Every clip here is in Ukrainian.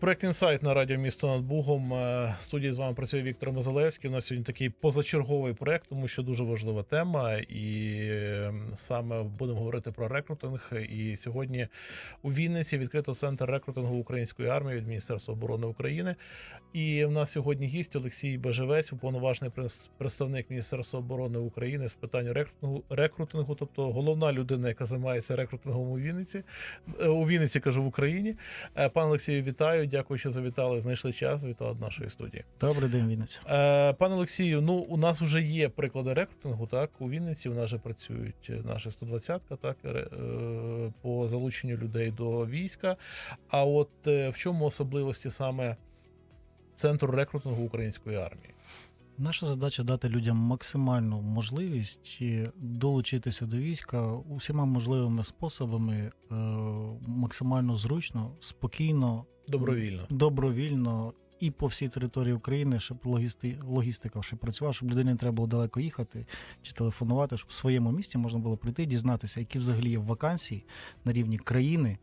Проект інсайт на радіо місто над Бугом. Е, студії з вами працює Віктор Мозалевський. У нас сьогодні такий позачерговий проект, тому що дуже важлива тема, і е, саме будемо говорити про рекрутинг. І сьогодні у Вінниці відкрито центр рекрутингу української армії від Міністерства оборони України. І в нас сьогодні гість Олексій Бежевець, уповноважений представник Міністерства оборони України з питань рекрутингу, рекрутингу, тобто головна людина, яка займається рекрутингом у Вінниці. Е, У Вінниці кажу в Україні. Е, Пане Олексію, вітаю. Дякую, що завітали. Знайшли час. Вітали до нашої студії. Добрий день, Вінниця. Е, Пане Олексію, ну у нас вже є приклади рекрутингу. Так у Вінниці у нас вже працюють наші 120-ка, так е, по залученню людей до війська. А от е, в чому особливості саме центру рекрутингу української армії? Наша задача дати людям максимальну можливість е, долучитися до війська усіма можливими способами, е, максимально зручно, спокійно, Добровільно. добровільно і по всій території України, щоб логісти, логістика ще працювала, щоб людині треба було далеко їхати чи телефонувати, щоб в своєму місті можна було прийти, дізнатися, які взагалі є вакансії на рівні країни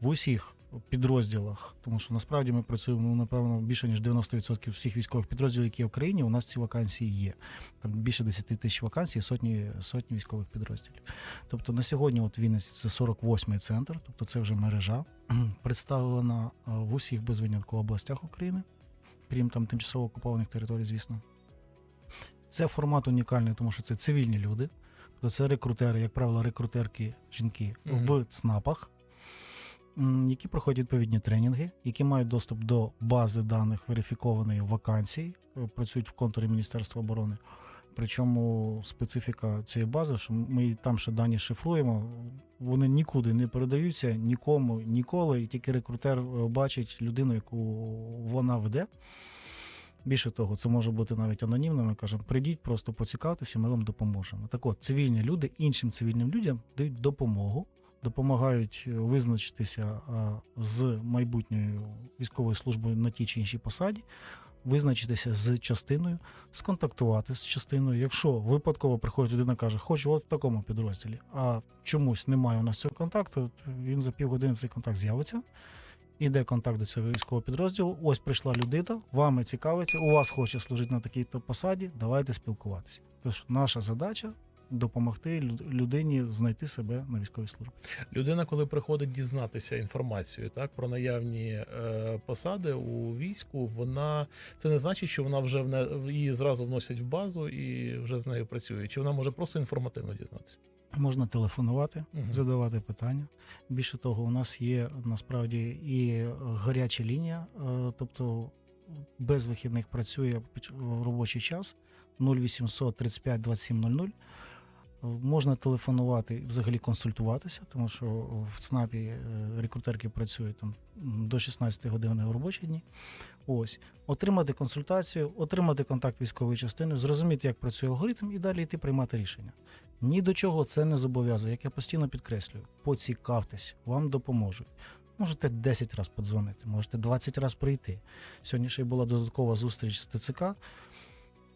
в усіх підрозділах. Тому що насправді ми працюємо ну, напевно більше ніж 90% всіх військових підрозділів, які є в країні. У нас ці вакансії є. Там більше 10 тисяч вакансій, сотні сотні військових підрозділів. Тобто на сьогодні, от Вінниці це 48-й центр, тобто це вже мережа представлена в усіх без винятку областях України, крім там тимчасово окупованих територій, звісно. Це формат унікальний, тому що це цивільні люди. Тобто це рекрутери, як правило, рекрутерки жінки Мгм. в ЦНАПах, які проходять відповідні тренінги, які мають доступ до бази даних верифікованої вакансій, е, працюють в контурі Міністерства оборони. Причому специфіка цієї бази, що ми там ще дані шифруємо, вони нікуди не передаються нікому ніколи, і тільки рекрутер е, бачить людину, яку вона веде. Більше того, це може бути навіть анонімно. Ми кажемо, прийдіть, просто поцікавтеся, ми вам допоможемо. Так от, цивільні люди іншим цивільним людям дають допомогу, допомагають е, визначитися з майбутньою військовою службою на тій чи іншій посаді, визначитися з частиною, сконтактувати з частиною. Якщо випадково приходить людина, каже, хочу от в такому підрозділі, а чомусь немає у нас цього контакту, то він за півгодини цей контакт з'явиться. Іде контакт до цього військового підрозділу. Ось прийшла людина, вами цікавиться, у вас хоче служити на такій-то посаді. Давайте спілкуватися. Тож наша задача допомогти лю- людині знайти себе на військовій службі. Людина, коли приходить дізнатися інформацію так про наявні е, посади у війську, вона це не значить, що вона вже вне, її зразу вносять в базу і вже з нею працює. Чи вона може просто інформативно дізнатися? Можна телефонувати, Мгм. задавати питання. Більше того, у нас є насправді і гаряча лінія, е, тобто без вихідних працює в робочий час 0800 35 27 00. Можна телефонувати, взагалі консультуватися, тому що в ЦНАПі е, рекрутерки працюють там до 16 години в робочі дні. Ось отримати консультацію, отримати контакт військової частини, зрозуміти, як працює алгоритм, і далі йти приймати рішення. Ні до чого це не зобов'язує. Як я постійно підкреслюю, поцікавтесь, вам допоможуть. Можете 10 разів подзвонити, можете 20 разів прийти. Сьогодні ще була додаткова зустріч з ТЦК.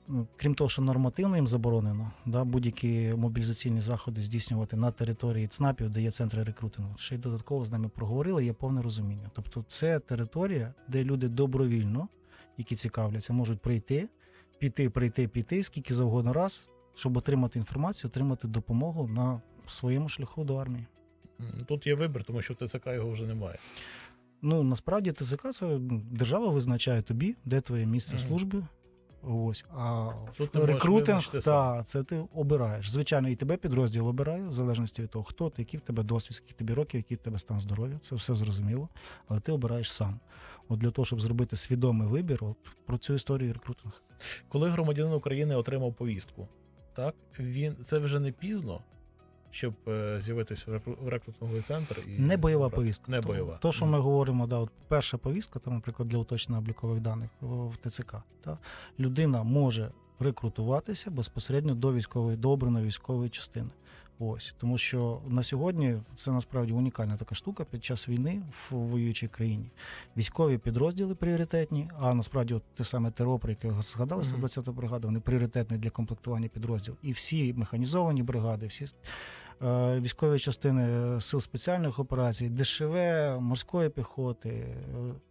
Ну, Крім того, що нормативно їм заборонено да, будь-які мобілізаційні заходи здійснювати на території ЦНАПів, де є центри рекрутингу. Ще й додатково з нами проговорили, є повне розуміння. Тобто, це територія, де люди добровільно, які цікавляться, можуть прийти, піти, прийти, піти, скільки завгодно раз, щоб отримати інформацію, отримати допомогу на своєму шляху до армії. Тут є вибір, тому що в ТЦК його вже немає. Ну насправді ТЗК це держава визначає тобі, де твоє місце Мгм. служби. Ось, а Тут ти рекрутинг, та, це ти обираєш. Звичайно, і тебе підрозділ обирає, в залежності від того, хто ти, який в тебе досвід, скільки тобі років, який в тебе стан здоров'я. Це все зрозуміло. Але ти обираєш сам. От для того, щоб зробити свідомий вибір, от про цю історію рекрутинг. Коли громадянин України отримав повістку, так він це вже не пізно, щоб е, з'явитися в рекру- в рекрутинговий центр і Не бойова брати. повістка. Не бойова. То, що ми говоримо, да, от перша повістка, там, наприклад, для уточнення облікових даних в ТЦК, та, людина може рекрутуватися безпосередньо до військової, до обраної військової частини. Ось тому, що на сьогодні це насправді унікальна така штука під час війни в воюючій країні. Військові підрозділи пріоритетні, а насправді от те саме ТРО, про яке згадали, Мгм. 120 бригада, вони пріоритетні для комплектування підрозділів. І всі механізовані бригади, всі військові частини сил спеціальних операцій, ДШВ, морської піхоти. е,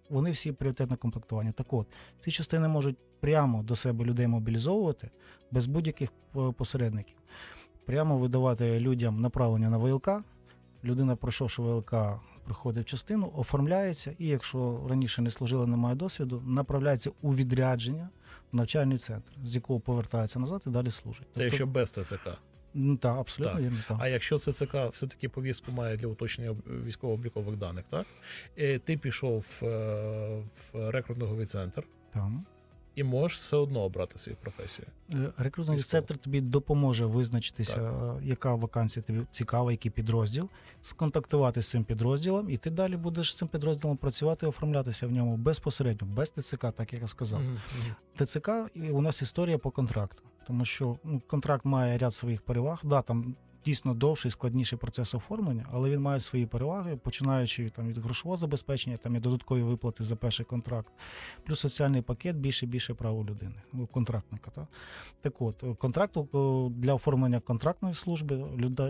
Вони всі пріоритетне комплектування. Так от, ці частини можуть прямо до себе людей мобілізовувати без будь-яких е, посередників. Прямо видавати людям направлення на ВЛК. Людина, пройшовши ВЛК, приходить в частину, оформляється, і якщо раніше не служила, немає досвіду, направляється у відрядження в навчальний центр, з якого повертається назад і далі служить. Це якщо без ТЦК. Ну, так, абсолютно Так. вірно. Так. А якщо ЦЦК все-таки повістку має для уточнення військово-облікових даних, так? І ти пішов е, в рекрутинговий центр Там. і можеш все одно обрати свою професію. Е, Рекрутинговий Військово. центр тобі допоможе визначитися, е, яка вакансія тобі цікава, який підрозділ, сконтактувати з цим підрозділом, і ти далі будеш з цим підрозділом працювати і оформлятися в ньому безпосередньо, без ТЦК, так як я сказав. Мгм, мгм. ТЦК у нас історія по контракту, тому що ну, контракт має ряд своїх переваг. Да, там дійсно довший, складніший процес оформлення, але він має свої переваги, починаючи там від грошового забезпечення, там і додаткові виплати за перший контракт, плюс соціальний пакет більше більше прав людини, контрактника. Та? Так от, контракт е, для оформлення контрактної служби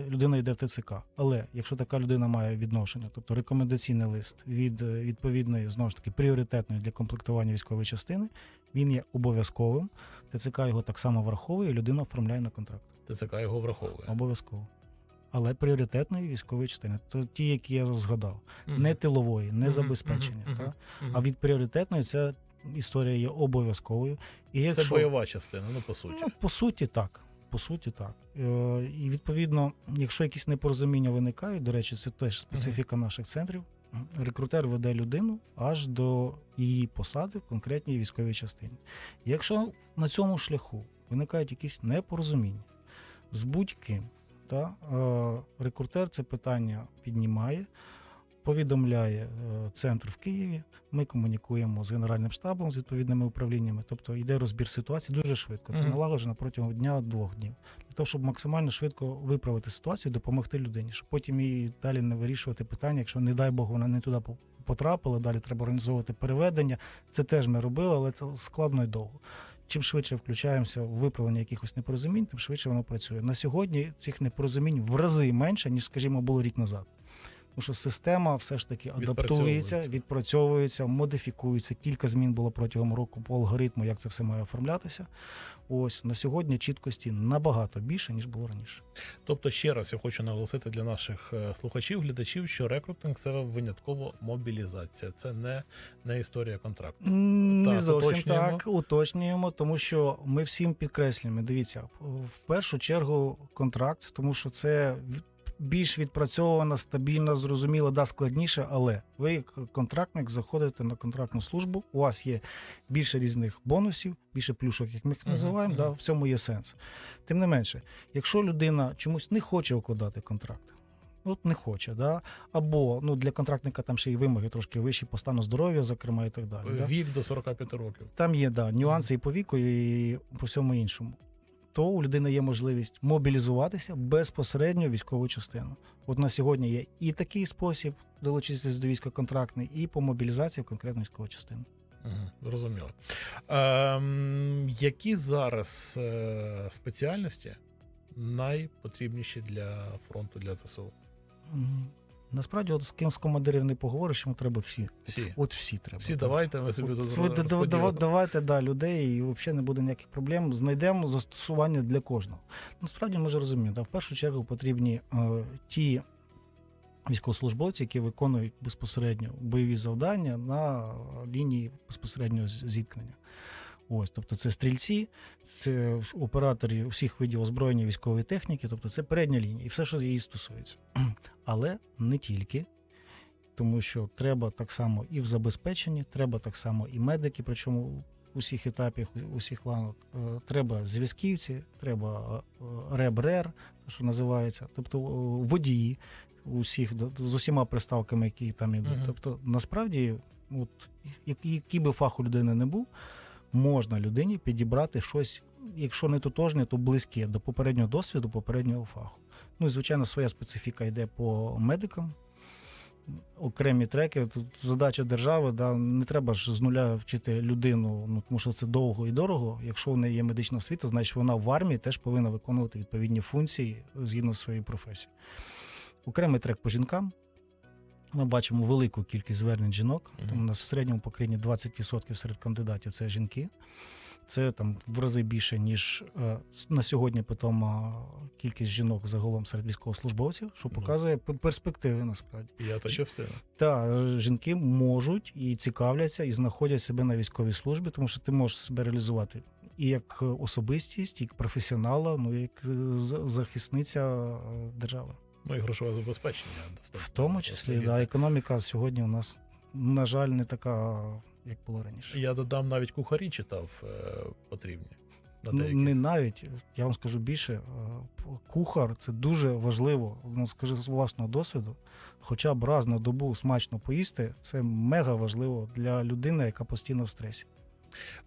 людина йде в ТЦК. Але якщо така людина має відношення, тобто рекомендаційний лист від е, відповідної знову ж таки пріоритетної для комплектування військової частини, він є обов'язковим. ТЦК його так само враховує, і людина оформляє на контракт. ТЦК його враховує. Обов'язково. Але пріоритетної військової частини, то ті, які я згадав, не тилової, не забезпечення. та? А від пріоритетної ця історія є обов'язковою. І Це бойова частина, ну по суті. Ну, по суті, так. По суті, так. Е, і відповідно, якщо якісь непорозуміння виникають, до речі, це теж специфіка наших центрів. Рекрутер веде людину аж до її посади в конкретній військовій частині. Якщо на цьому шляху виникають якісь непорозуміння з будь-ким, та, е, рекрутер це питання піднімає, повідомляє е, центр в Києві. Ми комунікуємо з Генеральним штабом, з відповідними управліннями. Тобто йде розбір ситуації дуже швидко. Це налагоджено протягом дня-двох днів. Для того, щоб максимально швидко виправити ситуацію, допомогти людині, щоб потім їй далі не вирішувати питання, якщо, не дай Бог, вона не туди потрапила, далі треба організовувати переведення. Це теж ми робили, але це складно і довго. Чим швидше включаємося в виправлення якихось непорозумінь, тим швидше воно працює. На сьогодні цих непорозумінь в рази менше, ніж, скажімо, було рік назад. Тому що система все ж таки адаптується, Відпрацьовується. відпрацьовується, модифікується. Кілька змін було протягом року по алгоритму, як це все має оформлятися. Ось на сьогодні чіткості набагато більше, ніж було раніше. Тобто, ще раз я хочу наголосити для наших е, слухачів, глядачів, що рекрутинг це винятково мобілізація, це не, не історія контракту. М, Так, зовсім уточнюємо. так. Уточнюємо, тому що ми всім підкреслюємо. Дивіться, в першу чергу контракт, тому що це більш відпрацьована, стабільна, зрозуміло, да, складніше, але ви, як контрактник, заходите на контрактну службу. У вас є більше різних бонусів, більше плюшок, як ми їх називаємо. Да, в цьому є сенс. Тим не менше, якщо людина чомусь не хоче укладати контракт. От не хоче, да? або ну для контрактника там ще й вимоги трошки вищі по стану здоров'я, зокрема, і так далі. да? Вік до 45 років. Там є да, нюанси і по віку, і по всьому іншому. То у людини є можливість мобілізуватися безпосередньо в військову частину. От на сьогодні є і такий спосіб долучитися до війська контрактний, і по мобілізації в конкретну військову частину. Зрозуміло. Ем, які зараз е, спеціальності найпотрібніші для фронту для ЗСУ? Насправді, от з ким з командирів не поговориш, йому треба всі. Всі. От всі треба. Всі так. давайте, ми собі тут давайте да, людей, і взагалі не буде ніяких проблем. Знайдемо застосування для кожного. Насправді ми ж розуміємо, да, в першу чергу потрібні е, ті військовослужбовці, які виконують безпосередньо бойові завдання на лінії безпосереднього зіткнення. Ось, тобто це стрільці, це оператори всіх видів озброєння військової техніки, тобто це передня лінія і все, що її стосується. Але не тільки, тому що треба так само і в забезпеченні, треба так само і медики, причому у усіх етапах, усіх ланок. Е, Треба зв'язківці, треба е, реб-рер, що називається, тобто е, водії усіх з усіма приставками, які там ідуть. Мгм. Тобто, насправді, от який, який би фах у людини не був, можна людині підібрати щось, якщо не тотожне, то близьке до попереднього досвіду, попереднього фаху. Ну і звичайно, своя специфіка йде по медикам. окремі треки. Тут задача держави, да, не треба ж з нуля вчити людину, ну тому що це довго і дорого. Якщо в неї є медична освіта, значить вона в армії теж повинна виконувати відповідні функції згідно своєї професії. Окремий трек по жінкам. Ми бачимо велику кількість звернень жінок. Мгм. Там у нас в середньому покринні 20% серед кандидатів це жінки. Це там в рази більше, ніж е, на сьогодні питома кількість жінок загалом серед військовослужбовців, що показує п- перспективи насправді. Я та частина. Та жінки можуть і цікавляться, і знаходять себе на військовій службі, тому що ти можеш себе реалізувати і як особистість, і як професіонала, ну і як е, захисниця е, держави. Ну і грошове забезпечення. достатньо В тому числі, да, економіка сьогодні у нас, на жаль, не така, як було раніше. Я додам навіть кухарі читав е, потрібні. На деяких. не навіть, я вам скажу більше, е, кухар це дуже важливо. Ну, скажу з власного досвіду. Хоча б раз на добу смачно поїсти, це мега важливо для людини, яка постійно в стресі.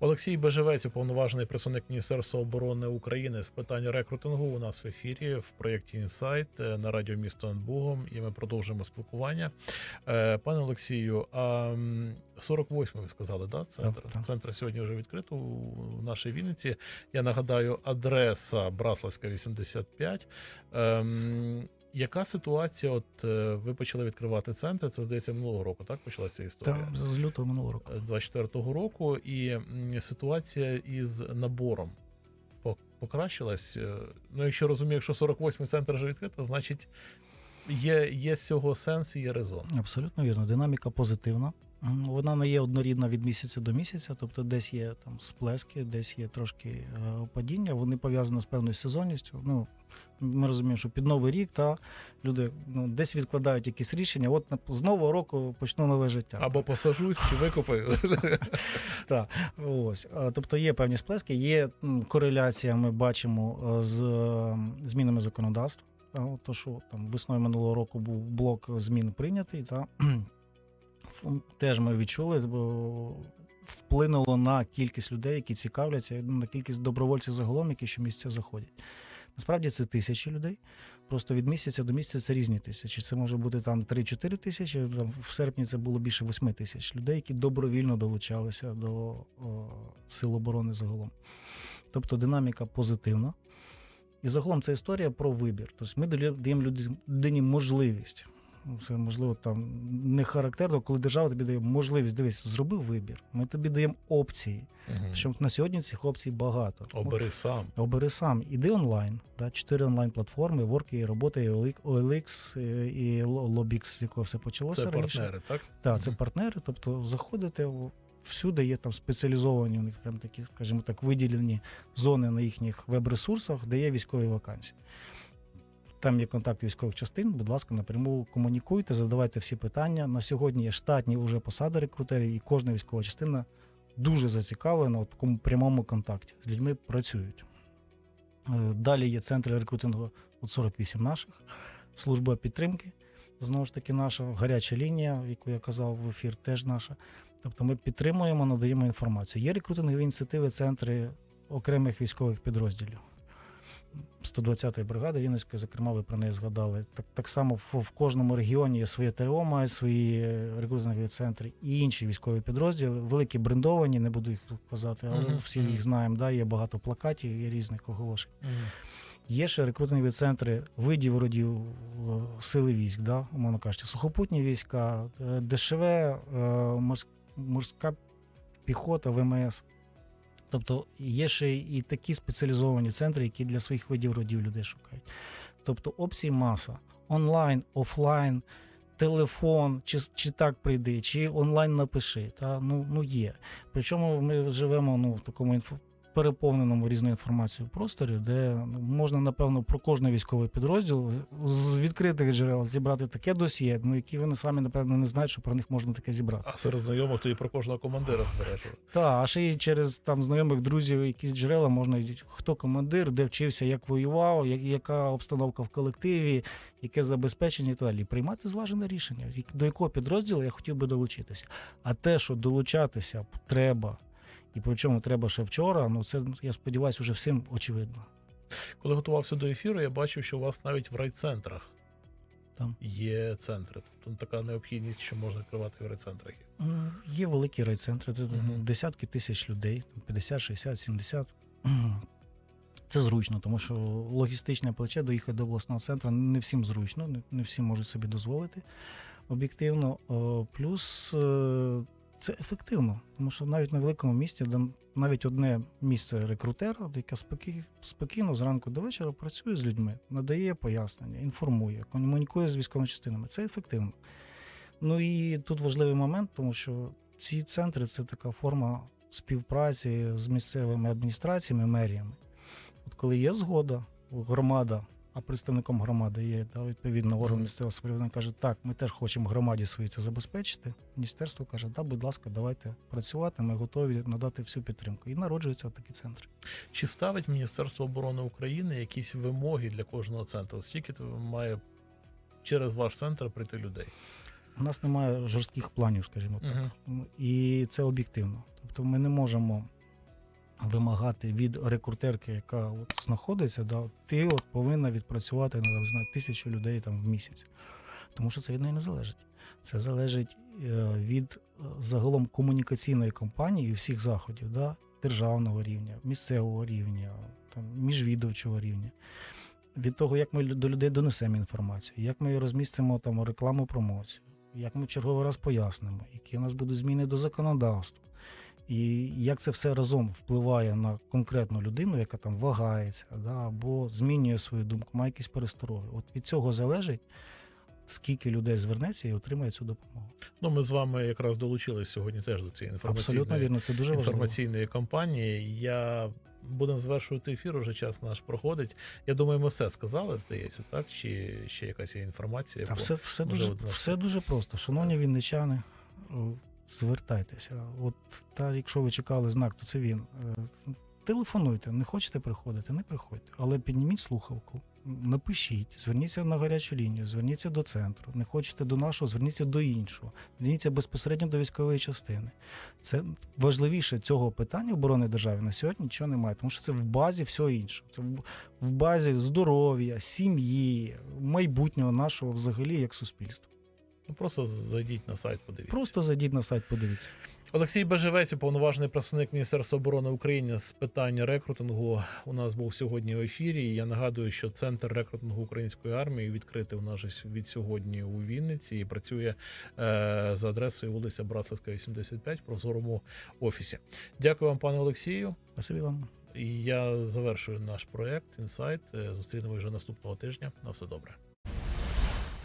Олексій Бежевець, уповноважений представник Міністерства оборони України з питань рекрутингу. У нас в ефірі в проєкті Інсайт на радіо місто над і ми продовжуємо спілкування. Е, Пане Олексію, а м, 48 ви сказали, да? Центр? Так, так. Центр сьогодні вже відкрито у нашій Вінниці. Я нагадаю, адреса Браславська 85. Яка ситуація? От е, ви почали відкривати центр? Це здається минулого року, так почалася історія? Та з лютого минулого року. 24-го року, і ситуація із набором по- покращилась. Е, Ну, якщо розумію, якщо 48-й центр вже відкрито, значить є, є з цього сенс і є резон. Абсолютно вірно. Динаміка позитивна. Вона не є однорідна від місяця до місяця, тобто десь є там сплески, десь є трошки е, падіння. Вони пов'язані з певною сезонністю. Ну ми розуміємо, що під новий рік та люди ну, десь відкладають якісь рішення. От з нового року почну нове життя. Або посажусь, чи викопаю. Так, ось. Тобто є певні сплески, є кореляція, ми бачимо е, з е, змінами законодавства. То, що там весною минулого року був блок змін прийнятий, та теж ми відчули, бо вплинуло на кількість людей, які цікавляться, на кількість добровольців загалом, які щомісяця заходять. Насправді це тисячі людей. Просто від місяця до місяця це різні тисячі. Це може бути там 3-4 тисячі. Там в серпні це було більше 8 тисяч людей, які добровільно долучалися до о, сил оборони загалом. Тобто динаміка позитивна. І загалом це історія про вибір. Тобто ми дає- даємо людині можливість. Це можливо там не характерно, коли держава тобі дає можливість. Дивись, зроби вибір. Ми тобі даємо опції. Мгм. Що на сьогодні цих опцій багато. Обери сам. Обери сам, іди онлайн. Да? Чотири онлайн-платформи, Work, робота, і OLX, е, і Lobix, з якого все почалося Це раніше. партнери, так? Так, це Мгм. партнери. Тобто заходите всюди, є там спеціалізовані у них прям такі, скажімо так, виділені зони на їхніх веб-ресурсах, де є військові вакансії. Там є контакт військових частин. Будь ласка, напряму комунікуйте, задавайте всі питання. На сьогодні є штатні вже посади рекрутерів, і кожна військова частина дуже зацікавлена в такому прямому контакті. З людьми працюють. Е, Далі є центри рекрутингу от 48 наших, служба підтримки. Знову ж таки, наша гаряча лінія, яку я казав в ефір, теж наша. Тобто ми підтримуємо, надаємо інформацію. Є рекрутингові ініціативи, центри окремих військових підрозділів. 120-ї бригади Вінницької, зокрема, ви про неї згадали. Так, так само в, в кожному регіоні є своє ТРО, мають свої рекрутингові центри і інші військові підрозділи, великі брендовані, не буду їх казати, але Мгм, всі їх знаємо. Да, є багато плакатів і різних оголошень. Мгм. Є ще рекрутингові центри видів родів е, сили військ, да, умовно кажучи, сухопутні війська, е, ДШВ, е, морська піхота, ВМС. Тобто є ще і такі спеціалізовані центри, які для своїх видів родів людей шукають. Тобто опцій маса: онлайн, офлайн, телефон, чи, чи так прийди, чи онлайн напиши. Та, ну, ну є. Причому ми живемо ну, в такому інфо, переповненому різною інформацією просторі, де ну, можна, напевно, про кожний військовий підрозділ з- відкритих джерел зібрати таке досьє, ну, які вони самі, напевно, не знають, що про них можна таке зібрати. А серед знайомих тоді про кожного командира збереш. Та, а ще й через там знайомих друзів якісь джерела можна хто командир, де вчився, як воював, яка обстановка в колективі, яке забезпечення і так далі. Приймати зважене рішення, до якого підрозділу я хотів би долучитися. А те, що долучатися треба, і причому треба ще вчора, ну це я сподіваюся, вже всім очевидно. Коли готувався до ефіру, я бачив, що у вас навіть в райцентрах Там. є центри. Тобто така необхідність, що можна відкривати в райцентрах. є. Великі райцентри, це Мгм. десятки тисяч людей, 50, 60, 70. Це зручно, тому що логістичне плече доїхати до обласного центру не всім зручно, не, всі можуть собі дозволити об'єктивно. Плюс е, це ефективно, тому що навіть на великому місті, де навіть одне місце рекрутера, яке спокій, спокійно зранку до вечора працює з людьми, надає пояснення, інформує, комунікує з військовими частинами. Це ефективно. Ну і тут важливий момент, тому що ці центри це така форма співпраці з місцевими адміністраціями, меріями. От коли є згода, громада, а представником громади є да, відповідно орган місцевого самоврядування каже, так, ми теж хочемо громаді своїй це забезпечити. Міністерство каже, да, будь ласка, давайте працювати, ми готові надати всю підтримку. І народжуються такі центри. Чи ставить Міністерство оборони України якісь вимоги для кожного центру? Скільки має через ваш центр прийти людей? У нас немає жорстких планів, скажімо так. Ну, І це об'єктивно. Тобто ми не можемо вимагати від рекрутерки, яка от знаходиться, да, ти от повинна відпрацювати не знаю, тисячу людей там в місяць. Тому що це від неї не залежить. Це залежить е, від е, загалом комунікаційної кампанії і всіх заходів, да, державного рівня, місцевого рівня, там, міжвідомчого рівня. Від того, як ми до людей донесемо інформацію, як ми розмістимо там рекламу промоцію, як ми черговий раз пояснимо, які у нас будуть зміни до законодавства, і як це все разом впливає на конкретну людину, яка там вагається, да, або змінює свою думку, має якісь перестороги. От від цього залежить, скільки людей звернеться і отримає цю допомогу. Ну, ми з вами якраз долучились сьогодні теж до цієї Абсолютно інформаційної, вірно, це дуже важливо. інформаційної кампанії. Я будемо завершувати ефір, уже час наш проходить. Я думаю, ми все сказали, здається, так? Чи ще якась є інформація? Та все, все, дуже, все дуже просто. Шановні вінничани, звертайтеся. От та, якщо ви чекали знак, то це він. Е, Телефонуйте, не хочете приходити, не приходьте. Але підніміть слухавку, напишіть, зверніться на гарячу лінію, зверніться до центру. Не хочете до нашого, зверніться до іншого. Зверніться безпосередньо до військової частини. Це важливіше цього питання оборони держави на сьогодні нічого немає, тому що це в базі всього іншого. Це в- базі здоров'я, сім'ї, майбутнього нашого взагалі як суспільства. Ну, просто зайдіть на сайт, подивіться. Просто зайдіть на сайт, подивіться. Олексій Бежевець, уповноважений представник Міністерства оборони України з питань рекрутингу, у нас був сьогодні в ефірі. Я нагадую, що центр рекрутингу української армії відкритий у нас від сьогодні у Вінниці і працює е, за адресою вулиця Братська, 85 в прозорому офісі. Дякую вам, пане Олексію. Спасибі вам. І я завершую наш проект інсайт. Е, Зустрінемо вже наступного тижня. На все добре.